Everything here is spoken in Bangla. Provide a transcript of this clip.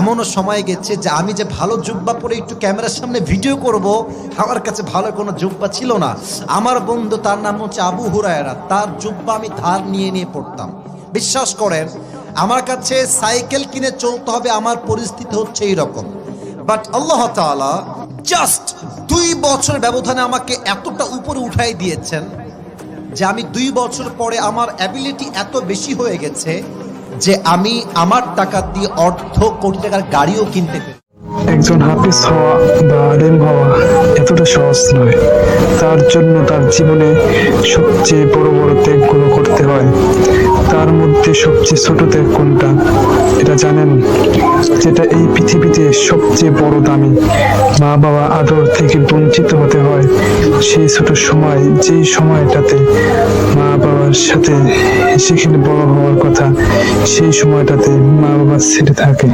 এমনও সময় গেছে যে আমি যে ভালো জুব্বা পরে একটু ক্যামেরার সামনে ভিডিও করব, আমার কাছে ভালো কোনো জুব্বা ছিল না। আমার বন্ধু তার নাম হচ্ছে আবু হুরায়রা। তার জুব্বা আমি ধার নিয়ে নিয়ে পড়তাম। বিশ্বাস করেন, আমার কাছে সাইকেল কিনে চলতে হবে, আমার পরিস্থিতি হচ্ছে এইরকম। বাট আল্লাহ তাআলা জাস্ট দুই বছর ব্যবধানে আমাকে এতটা উপরে উঠাই দিয়েছেন যে আমি দুই বছর পরে আমার অ্যাবিলিটি এত বেশি হয়ে গেছে যে আমি আমার টাকা দিয়ে অর্ধ কোটি টাকার গাড়িও কিনতে পেরেছি। একজন হাফিজ হওয়া বা আলেম হওয়া এতটা সহজ নয়। তার জন্য তার জীবনে সবচেয়ে বড় বড় ত্যাগগুলো করতে হয়। তার মধ্যে সবচেয়ে ছোট ত্যাগ কোনটা? এটা জানেন? যেটা এই পৃথিবীতে সবচেয়ে বড় দামি। মা বাবা আদর থেকে বঞ্চিত হতে হয় সেই ছোট সময়, যেই সময়টাতে মা বাবার সাথে সেখানে বড় হওয়ার কথা সেই সময়টাতে মা বাবা ছেড়ে থাকে।